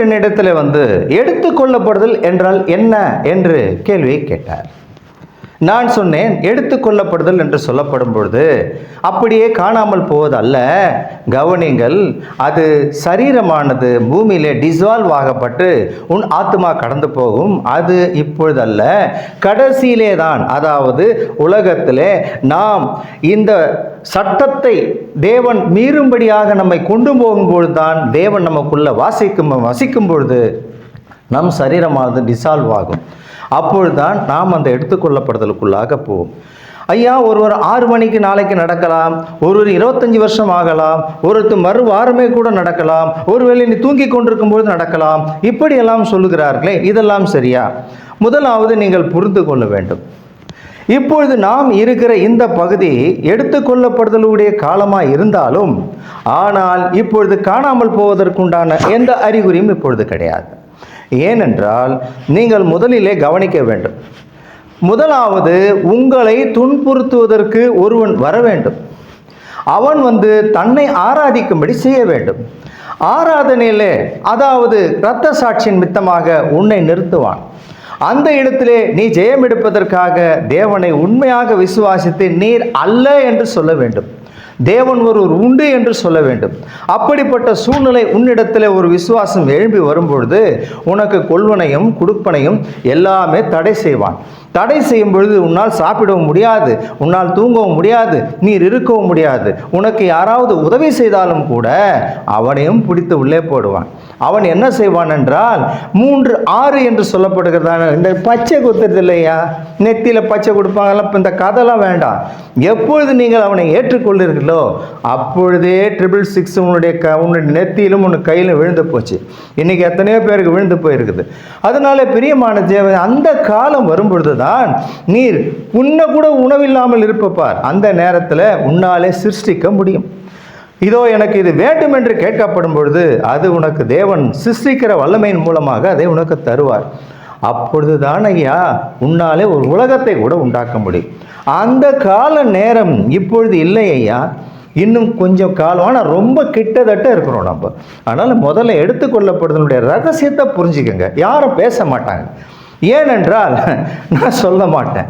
என்னிடத்தில் வந்து எடுத்துக்கொள்ளப்படுதல் என்றால் என்ன என்று கேள்வியை கேட்டார். நான் சொன்னேன் எடுத்துக்கொள்ளப்படுதல் என்று சொல்லப்படும் பொழுது அப்படியே காணாமல் போவதல்ல. கவனிங்கள் அது சரீரமானது பூமியிலே டிசால்வ் ஆகப்பட்டு உன் ஆத்மா கடந்து போகும். அது இப்பொழுதல்ல. கடைசியிலே தான் அதாவது உலகத்திலே நாம் இந்த சட்டத்தை தேவன் மீறும்படியாக நம்மை கொண்டு போகும்பொழுது தான் தேவன் நமக்குள்ள வாசிக்கும் வசிக்கும் பொழுது நம் சரீரமானது டிசால்வ் ஆகும். அப்பொழுதுதான் நாம் அந்த எடுத்துக்கொள்ளப்படுதலுக்குள்ளாக போவோம். ஐயா ஒருவர் ஆறு மணிக்கு நாளைக்கு நடக்கலாம் ஒருவர் இருபத்தஞ்சி வருஷம் ஆகலாம் ஒருத்தர் மறு வாரமே கூட நடக்கலாம் ஒருவேளை நீ தூங்கி கொண்டிருக்கும் பொழுது நடக்கலாம். இப்படியெல்லாம் சொல்லுகிறார்களே இதெல்லாம் சரியா? முதலாவது நீங்கள் புரிந்து கொள்ள வேண்டும். இப்பொழுது நாம் இருக்கிற இந்த பகுதி எடுத்துக்கொள்ளப்படுதலுடைய காலமாக இருந்தாலும் ஆனால் இப்பொழுது காணாமல் போவதற்குண்டான எந்த அறிகுறியும் இப்பொழுது கிடையாது. ஏனென்றால் நீங்கள் முதலிலே கவனிக்க வேண்டும். முதலாவது உங்களை துன்புறுத்துவதற்கு ஒருவன் வர வேண்டும். அவன் வந்து தன்னை ஆராதிக்கும்படி செய்ய வேண்டும். ஆராதனையிலே அதாவது இரத்த சாட்சியின் மித்தமாக உன்னை நிறுத்துவான். அந்த இடத்திலே நீ ஜெயம் எடுப்பதற்காக தேவனை உண்மையாக விசுவாசித்து நீர் அல்ல என்று சொல்ல வேண்டும். தேவன் ஒருவர் உண்டு என்று சொல்ல வேண்டும். அப்படிப்பட்ட சூழ்நிலை உன்னிடத்தில் ஒரு விசுவாசம் எழும்பி வரும்பொழுது உனக்கு கொள்வனையும் கொடுப்பனையும் எல்லாமே தடை செய்வான். தடை செய்யும் பொழுது உன்னால் சாப்பிடவும் முடியாது உன்னால் தூங்கவும் முடியாது நீர் இருக்கவும் முடியாது. உனக்கு யாராவது உதவி செய்தாலும் கூட அவனையும் பிடித்து உள்ளே போடுவான். அவன் என்ன செய்வான் என்றால் மூன்று ஆறு என்று சொல்லப்படுகிறதான இந்த பச்சை குத்துறது இல்லையா? நெத்தியில் பச்சை கொடுப்பாங்கல்ல இப்போ இந்த கதைலாம் வேண்டாம். எப்பொழுது நீங்கள் அவனை ஏற்றுக்கொள்கிறீர்களோ அப்பொழுதே ட்ரிபிள் சிக்ஸ் உன்னுடைய க உன்னுடைய நெத்தியிலும் உன் கையிலும் விழுந்து போச்சு. இன்னைக்கு எத்தனையோ பேருக்கு விழுந்து போயிருக்குது. அதனால பிரியமான தேவன் அந்த காலம் வரும்பொழுது தான் நீர் உன்னை கூட உணவில்லாமல் இருப்பப்பார். அந்த நேரத்தில் உன்னாலே சிருஷ்டிக்க முடியும். இதோ எனக்கு இது வேண்டும் என்று கேட்கப்படும் பொழுது அது உனக்கு தேவன் சிருஷ்டிக்கிற வல்லமையின் மூலமாக அதை உனக்கு தருவார். அப்பொழுது தான் ஐயா உன்னாலே ஒரு உலகத்தை கூட உண்டாக்க முடியும். அந்த கால நேரம் இப்பொழுது இல்லை ஐயா இன்னும் கொஞ்சம் காலம் ஆனால் ரொம்ப கிட்டத்தட்ட இருக்கிறோம் நம்ம. அதனால் முதல்ல எடுத்துக்கொள்ளப்படுதனுடைய ரகசியத்தை புரிஞ்சுக்கங்க. யாரும் பேச மாட்டாங்க. ஏனென்றால் நான் சொல்ல மாட்டேன்.